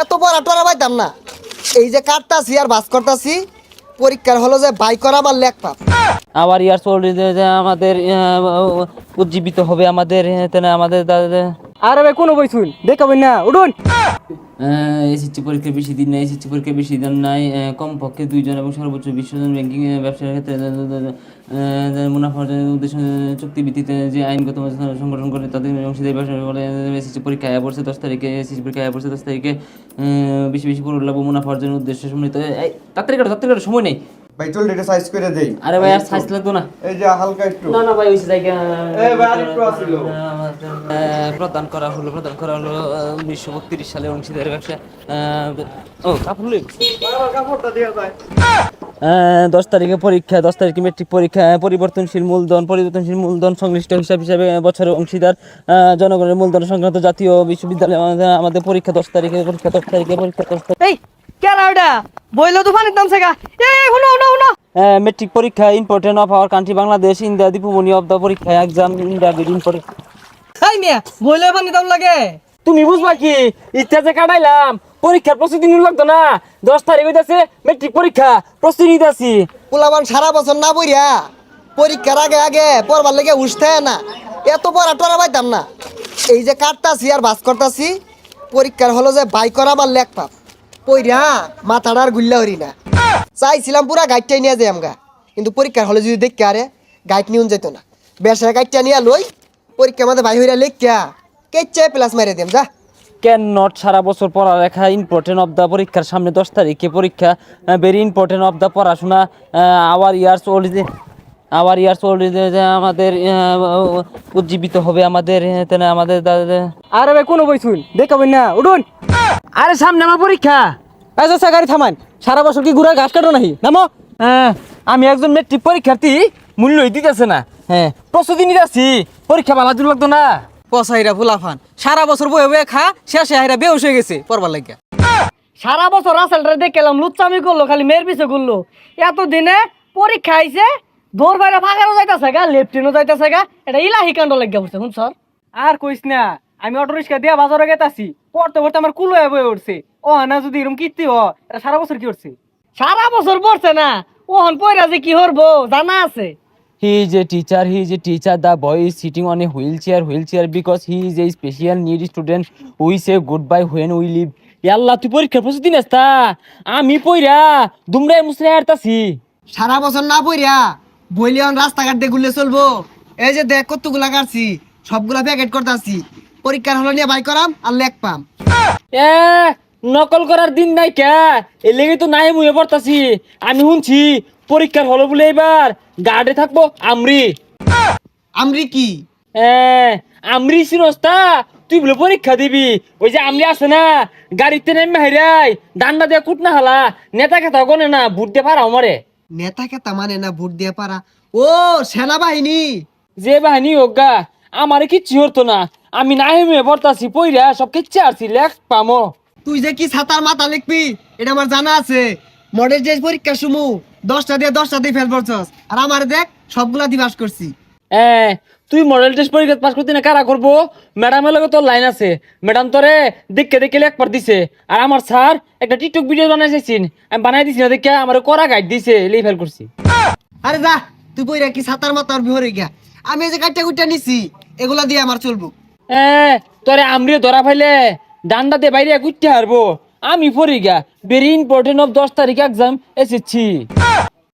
এত বড় টরা পাইতাম না। এই যে কাটতাছি আর বাস করতাছি, পরীক্ষার হলো যে বাই করা বা লেখ পাপ। আবার ইয়ার যে আমাদের উজ্জীবিত হবে আমাদের আমাদের দাদা- আরে ভাই, কোনো বইছুন? দেখাবেন না, উঠুন। এসএসসি পরীক্ষা বেশি দিন নাই, এসএসসি পরীক্ষা বেশি দিন নাই কমপক্ষে দুইজন এবং সর্বোচ্চ বিশ্বজন ব্যাংকিং ব্যবসার ক্ষেত্রে মুনাফা অর্জনের উদ্দেশ্য চুক্তি ভিত্তিতে যে আইনগত সংগঠন করে তাদের অংশীদারি ব্যবসা করে এসএসসি পরীক্ষা আয়া পড়ছে দশ তারিখে, এসএসসি পরীক্ষা আয়া পড়ছে দশ তারিখে বেশি বেশি করে লাভ মুনাফা অর্জনের উদ্দেশ্যে সম্মিলিত। তাড়াতাড়ি কাটো, সময় নেই। ভাই চল এটা সাইজ করে দেই। আরে ভাই আর সাইজ লাগতো না। এই যে হালকা একটু। না না ভাই ওই জায়গা এই ভাই, আরেকটু আছিল। প্রদান করা হলো প্রদান করা হলো উনিশশো বত্রিশ সালে অংশীদার ব্যবসা। আহ, ও কাপড় লই। কাপড়টা দেওয়া যায় দশ তারিখে পরীক্ষা দশ তারিখে মেট্রিক পরীক্ষা পরিবর্তনশীল মূলধন পরিবর্তনশীল মূলধন সংশ্লিষ্ট হিসাব হিসাবে বছরের অংশীদার আহ, জনগণের মূলধন সংক্রান্ত জাতীয় বিশ্ববিদ্যালয়ে আমাদের- পরীক্ষা দশ তারিখে পরীক্ষা দশ তারিখে পরীক্ষা দশ তারিখে। কেরা ওটা বইলো তো পানির দাম সেগা। এই হুনো হুনো হুনো। মেট্রিক পরীক্ষা important of our country Bangladesh India Dipumoni of the পরীক্ষা এক্সাম ইন্ডিয়া ইম্পর্টেন্ট এই মিয়া বইলে পানির দাম লাগে। তুমি বুঝবা কি? ইচ্ছা যে কাটাইলাম পরীক্ষার প্রস্তুতি নিতে লাগতো না। দশ তারিখ হইতাছে মেট্রিক পরীক্ষা প্রস্তুতি নিতে আসি পোলাবান সারা বছর না পড়িয়া পরীক্ষার আগে আগে পড়বার লেগে উঠতে না। এত বড় টরা পাইতাম না। এই যে কাটতাছি আর বাস করতাছি পরীক্ষার হলো যে বাই করা বা লেখ পাপ। পইরা মাথাটা আর গুল্লা হরি না। চাইছিলাম পুরা গাইডটাই নিয়ে যাই আমগা, কিন্তু পরীক্ষার হলে যদি দেখি আরে গাইড নিউন যেত না। বেসা গাইডটা নিয়ে লই পরীক্ষা আমাদের ভাই হইরা লেখিয়া কেচ্ছে প্লাস মারিয়ে দিম যা। ক্যান নট সারা বছর পড়ালেখা ইম্পর্টেন্ট অফ দ্য পরীক্ষার সামনে দশ তারিখে পরীক্ষা ভেরি ইম্পর্টেন্ট অফ দ্য পড়াশোনা our years old our years old আমাদের উজ্জীবিত হবে আমাদের আমাদের দাদা- আরে ভাই কোনো বইছুন? দেখাবেন না। উঠুন। আরে সামনে আমার পরীক্ষা। আচ্ছা গাড়ি থামান। সারা বছর কি ঘুরে ঘাস কাটো নাহি? নামো। হ্যাঁ, আমি একজন মেট্রিক পরীক্ষার্থী মূল্যই দিতেছে না। হ্যাঁ প্রস্তুতি নিতে আসি পরীক্ষা ভালো দূর লাগতো না। কসাইরা ফুলাফান। সারা বছর বয়ে বয়ে খা শেষে হাইরা বেউস হয়ে গেছে পড়বার লাগিয়া সারা বছর রাসেলটা দেখলাম লুচ্চামি করল খালি মেয়ের পিছে করল এত দিনে পরীক্ষা আইছে দৌড় বাইরে ফাঁকারও যাইতাছে গা লেফটিনও যাইতাছে গা এটা ইলাহি কাণ্ড লাগিয়া পড়ছে শুন স্যার আর কইস না আমি অটো রিক্সা দিয়া বাজারে গেতাছি পড়তে পড়তে আমার কুলো বয়ে উঠছে ও না যদি এরকম কীর্তি হ এটা সারা বছর কি করছে সারা বছর পড়ছে না ওহন পয়রা যে কি হরবো জানা আছে He is a teacher. He is a teacher. The boy is sitting on a wheelchair. Wheelchair because he is a special need student. We say goodbye when we leave. ইয়াল্লা তুই পরীক্ষার প্রস্তুতি নেস তা আমি পইরা দুমরাই মুসরে হারতাছি সারা বছর না পড়িয়া বইলে এখন রাস্তাঘাট দিয়ে ঘুরলে চলবো। এই যে দেখ কতগুলা কাটছি সবগুলা প্যাকেট করতেছি। পরীক্ষার হলো নিয়ে বাই করাম আর লেখ পাম। এ নকল করার দিন নাই কে? এ লেগে তো নাই মুয়ে পড়তাছি। আমি শুনছি পরীক্ষার হলো বলে এবার গার্ডে থাকব আমরি। আমরি কি? এ আমরি সিনস্তা তুই বলে পরীক্ষা দিবি। ওই যে আমরি আছে না গাড়িতে নেমে হাইরাই ডান্ডা দিয়ে কুট না হালা নেতা কেতা গনে না বুট দিয়ে পারা আমারে নেতা তামানে মানে না ভোট দিয়ে পারা? ও সেনাবাহিনী! যে বাহিনী হোক গা আমারে কিচ্ছু হতো না। আমি না হেমে পড়তাছি পইরা সব কিচ্ছু আছি লেখ পামো। তুই যে কি ছাতার মাথা লিখবি? এটা আমার জানা আছে। মডেল যে পরীক্ষা সুমু দশটা দিয়ে দশটা দিয়ে ফেল পড়ছস আর আমার দেখ সবগুলা দিবাস করছি। এ তুই মডেল টেস্ট পরীক্ষা পাস করতে না কারা করব? ম্যাডামের লগে তোর লাইন আছে। ম্যাডাম তোরে দেখে দেখে একবার দিছে। আর আমার স্যার একটা টিকটক ভিডিও বানাইছেন। আমি বানাই দিছি না দেখে আমার করা গাইড দিছে লেই ফেল করছি। আরে যা তুই বইরা কি ছাতার মাথার বিহরে গিয়া? আমি এই যে কাটটা কুটটা নিছি এগুলা দিয়ে আমার চলবো। এ তোরে আমরিও ধরা ফাইলে ডান্ডা দিয়ে বাইরে কুইতে হারবো। আমি পড়ি গা ভেরি ইম্পর্টেন্ট অফ দশ তারিখ এক্সাম এসেছি।